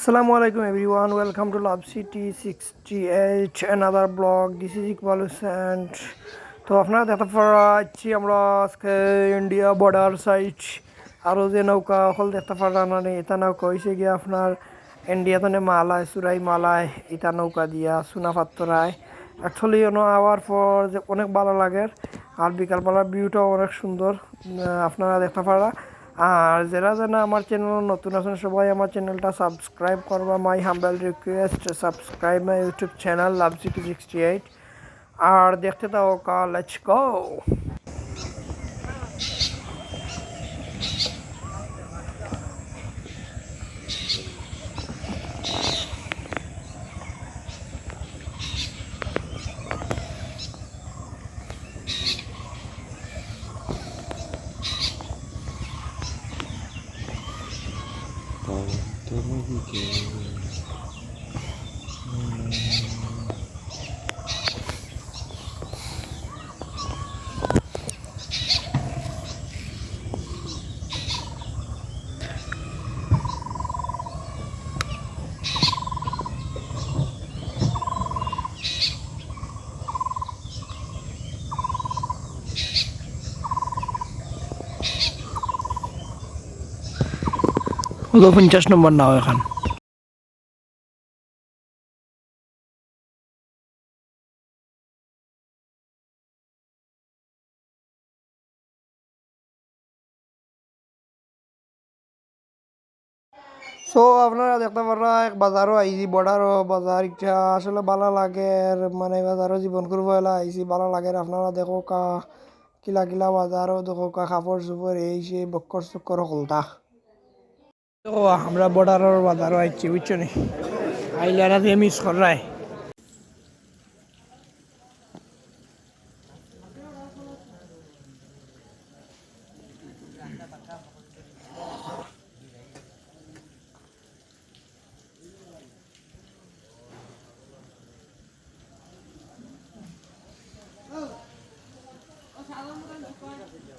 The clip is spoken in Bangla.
Assalamu alaikum everyone, welcome to Love City 68, another blog. This is Iqbal Hussain. তো আপনারা দেখতে পাচ্ছি আমরা আজকে ইন্ডিয়া বর্ডার সাইড আরও যে নৌকা হল দেখতে পারা মানে এটা নৌকা হয়েছে গিয়ে আপনার ইন্ডিয়া ইন্ডিয়াতে মালায় সুরাই মালায় এটা নৌকা দিয়া সোনা পাত্তরায় অ্যাকচুয়ালি আওয়ার পর যে অনেক ভালো লাগে আর বিকালবেলার ভিউটাও অনেক সুন্দর আপনারা দেখতে পারা আর যারা যেন আমার চ্যানেল নতুন আছেন, সবাই আমার চ্যানেলটা সাবস্ক্রাইব করবা। My humble request subscribe my YouTube channel Love City sixty eight আর দেখতে দাও কা লেটস গো Toma, toma, পঞ্চাশ নম্বর নাও এখন। সো আপনারা দেখতে পারা এক বাজারও আইছি বর্ডারও বাজার ইটা আসলে ভালো লাগে মানে বাজারও জীবন করব এলা, আইছি, ভালো লাগে আপনারা দেখো কা, কিলা কিলা বাজারও দেখো কা কাপড় চোপড় এই সে বক্কর চক্কর হলতা তো আমরা বর্ডারের বাজারও আইছি বুঝছ নি? আইলে এরা দিয়ে মিস করায় Oh, oh,